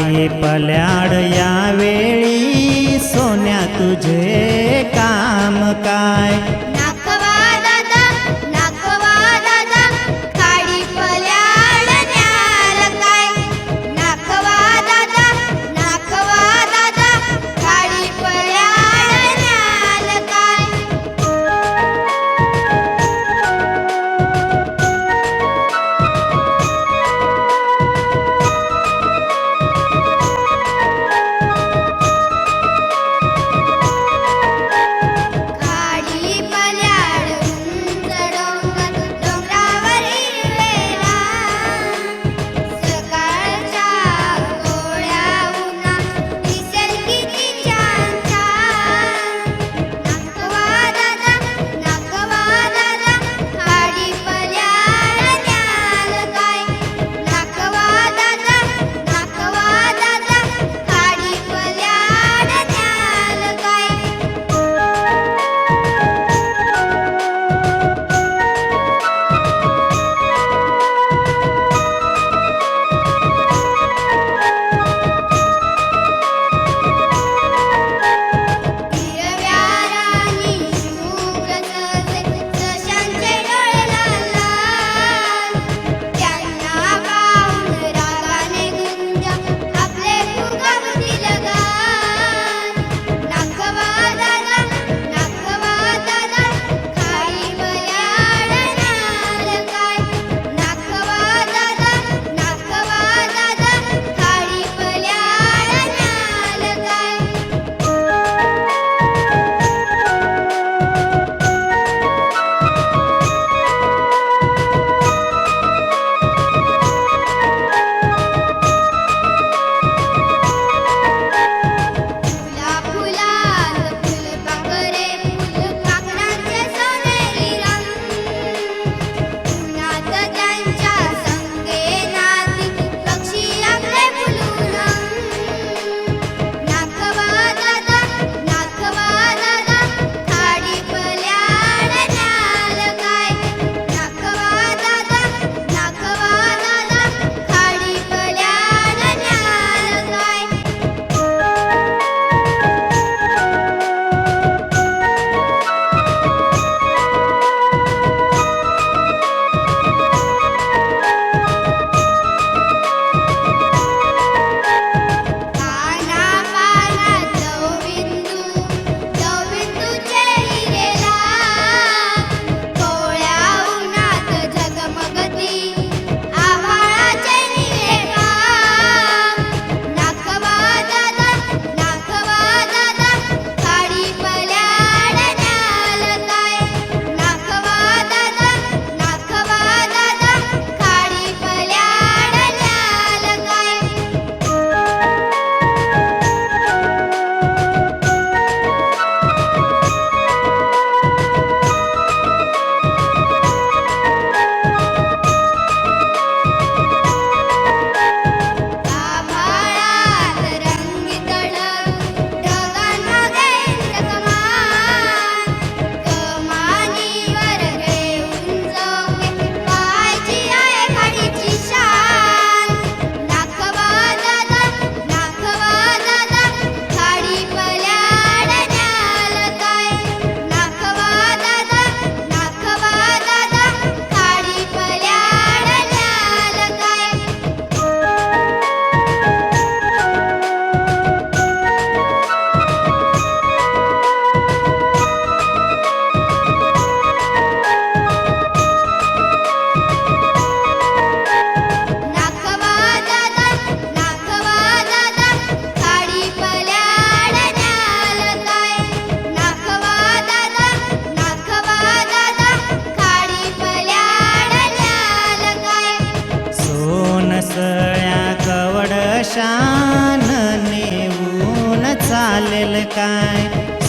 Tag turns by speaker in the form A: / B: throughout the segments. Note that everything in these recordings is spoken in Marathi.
A: पाटी पल्याड यावेळी सोन्या तुझे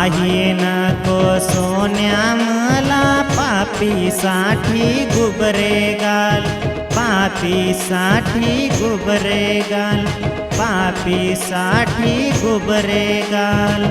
B: काही नको सोन्या मला पापीसाठी गुबरे गाल पापीसाठी गुबरे गाल पापीसाठी गुबरे गाल